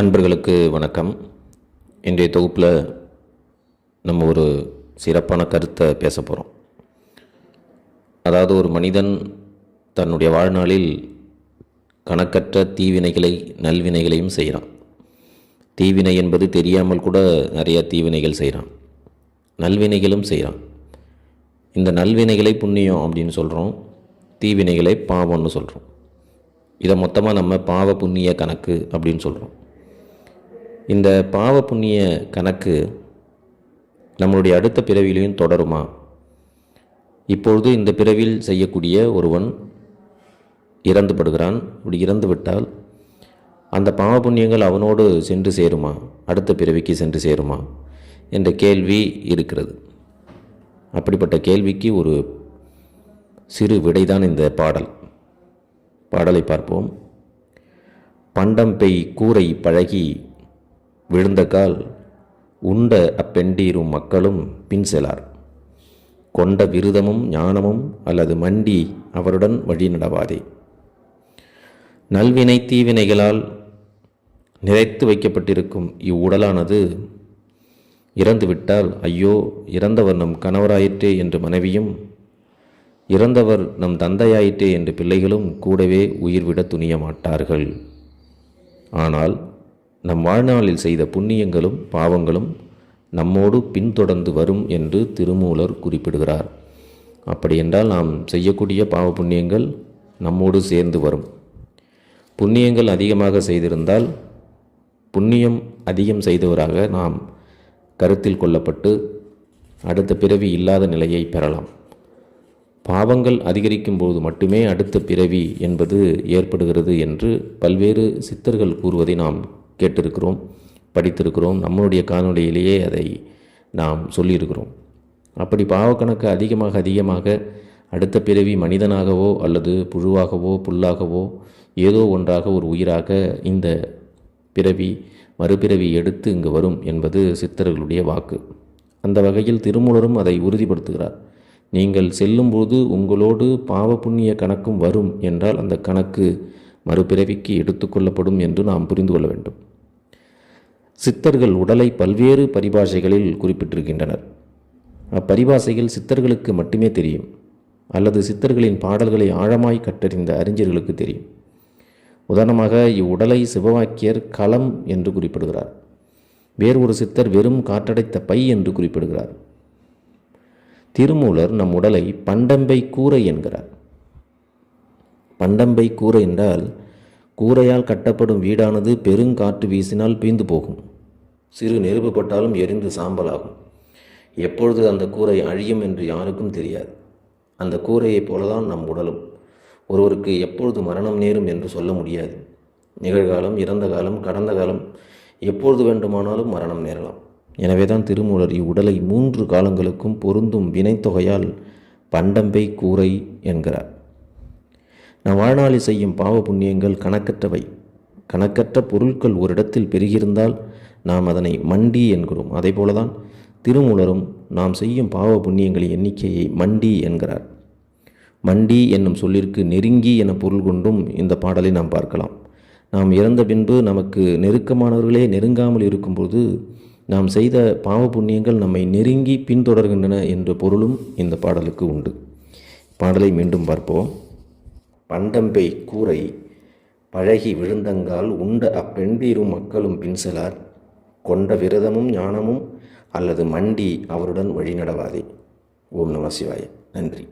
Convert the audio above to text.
அன்பர்களுக்கு வணக்கம். இன்றைய தொகுப்பில் நம்ம ஒரு சிறப்பான கருத்தை பேச போகிறோம் அதாவது ஒரு மனிதன் தன்னுடைய வாழ்நாளில் கணக்கற்ற தீவினைகளை நல்வினைகளையும் செய்கிறான் தீவினை என்பது தெரியாமல் கூட நிறைய தீவினைகள் செய்கிறான் நல்வினைகளும் செய்கிறான் இந்த நல்வினைகளை புண்ணியம் அப்படின்னு சொல்கிறோம் தீவினைகளை பாவம்னு சொல்கிறோம் இதை மொத்தமாக நம்ம பாவ புண்ணிய கணக்கு அப்படின்னு சொல்கிறோம் இந்த பாவ புண்ணிய கணக்கு நம்மளுடைய அடுத்த பிறவிலையும் தொடருமா? இப்பொழுது இந்த பிறவியில் செய்யக்கூடிய ஒருவன் இறந்து படுகிறான் இப்படி இறந்து விட்டால் அந்த பாவ புண்ணியங்கள் அவனோடு சென்று சேருமா? அடுத்த பிறவிக்கு சென்று சேருமா? என்ற கேள்வி இருக்கிறது. அப்படிப்பட்ட கேள்விக்கு ஒரு சிறு விடைதான் இந்த பாடல். பாடலை பார்ப்போம். பண்டம் பெய் கூரை பழகி விழுந்த கால் உண்ட அப்பெண்டீரும் மக்களும் பின் செலார். கொண்ட விருதமும் ஞானமும் அல்லது மண்டி அவருடன் வழி நடவாதே. நல்வினை தீவினைகளால் நிறைத்து வைக்கப்பட்டிருக்கும் இவ்வுடலானது இறந்துவிட்டால் ஐயோ இறந்தவர் நம் கணவராயிற்றே என்று மனைவியும் இறந்தவர் நம் தந்தையாயிற்றே என்று பிள்ளைகளும் கூடவே உயிர்விட துணிய மாட்டார்கள் ஆனால் நம் வாழ்நாளில் செய்த புண்ணியங்களும் பாவங்களும் நம்மோடு பின்தொடர்ந்து வரும் என்று திருமூலர் குறிப்பிடுகிறார். அப்படியென்றால் நாம் செய்யக்கூடிய பாவ புண்ணியங்கள் நம்மோடு சேர்ந்து வரும். புண்ணியங்கள் அதிகமாக செய்திருந்தால் புண்ணியம் அதிகம் செய்தவராக நாம் கருத்தில் கொள்ளப்பட்டு அடுத்த பிறவி இல்லாத நிலையை பெறலாம். பாவங்கள் அதிகரிக்கும் போது மட்டுமே அடுத்த பிறவி என்பது ஏற்படுகிறது என்று பல்வேறு சித்தர்கள் கூறுவதை நாம் கேட்டிருக்கிறோம் படித்திருக்கிறோம் நம்மளுடைய காணொலியிலேயே அதை நாம் சொல்லியிருக்கிறோம். அப்படி பாவக்கணக்கு அதிகமாக அதிகமாக அடுத்த பிறவி மனிதனாகவோ அல்லது புழுவாகவோ புல்லாகவோ ஏதோ ஒன்றாக ஒரு உயிராக இந்த பிறவி மறுபிறவி எடுத்து இங்கு வரும் என்பது சித்தர்களுடைய வாக்கு. அந்த வகையில் திருமூலரும் அதை உறுதிப்படுத்துகிறார். நீங்கள் செல்லும்போது உங்களோடு பாவ புண்ணிய கணக்கும் வரும் என்றால் அந்த கணக்கு மறுபிறவிக்கு எடுத்துக்கொள்ளப்படும் என்று நாம் புரிந்து கொள்ள வேண்டும். சித்தர்கள் உடலை பல்வேறு பரிபாஷைகளில் குறிப்பிட்டிருக்கின்றனர். அப்பரிபாஷைகள் சித்தர்களுக்கு மட்டுமே தெரியும். அல்லது சித்தர்களின் பாடல்களை ஆழமாய் கற்றறிந்த அறிஞர்களுக்கு தெரியும். உதாரணமாக இவ்வுடலை சிவவாக்கியர் களம் என்று குறிப்பிடுகிறார். வேறு ஒரு சித்தர் வெறும் காற்றடைத்த பை என்று குறிப்பிடுகிறார். திருமூலர் நம் உடலை பண்டம்பை கூரை என்கிறார். பண்டம்பை கூரை என்றால் கூரையால் கட்டப்படும் வீடானது பெருங்காற்று வீசினால் பீந்து போகும். சிறு நெருப்புப்பட்டாலும் எரிந்து சாம்பலாகும். எப்பொழுது அந்த கூரை அழியும் என்று யாருக்கும் தெரியாது. அந்த கூரையைப் போலதான் நம் உடலும். ஒருவருக்கு எப்பொழுது மரணம் நேரும் என்று சொல்ல முடியாது. நிகழ்காலம் இறந்த காலம் கடந்த காலம் எப்பொழுது வேண்டுமானாலும் மரணம் நேரலாம். எனவே தான் திருமூலர் இவ்வுடலை மூன்று காலங்களுக்கும் பொருந்தும் வினைத்தொகையால் பண்டம்பை கூரை என்கிறார். நம் வாழ்நாளில் செய்யும் பாவ புண்ணியங்கள் கணக்கற்றவை. கணக்கற்ற பொருட்கள் ஒரு இடத்தில் பெருகியிருந்தால் நாம் அதனை மண்டி என்கிறோம். அதே போலதான் திருமூலரும் நாம் செய்யும் பாவ புண்ணியங்களின் எண்ணிக்கையை மண்டி என்கிறார். மண்டி என்னும் சொல்லிற்கு நெருங்கி என பொருள் கொண்டும் இந்த பாடலை நாம் பார்க்கலாம். நாம் இறந்த பின்பு நமக்கு நெருக்கமானவர்களே நெருங்காமல் இருக்கும்போது நாம் செய்த பாவ புண்ணியங்கள் நம்மை நெருங்கி பின்தொடர்கின்றன என்ற பொருளும் இந்த பாடலுக்கு உண்டு. பாடலை மீண்டும் பார்ப்போம். பண்டம்பை கூரை பழகி விழுந்தங்கால் உண்ட அப்பெண்பீரும் மக்களும் பின்செலார் கொண்ட விரதமும் ஞானமும் அல்லது மண்டி அவருடன் வழிநடவாதே. ஓம் நம சிவாய. நன்றி.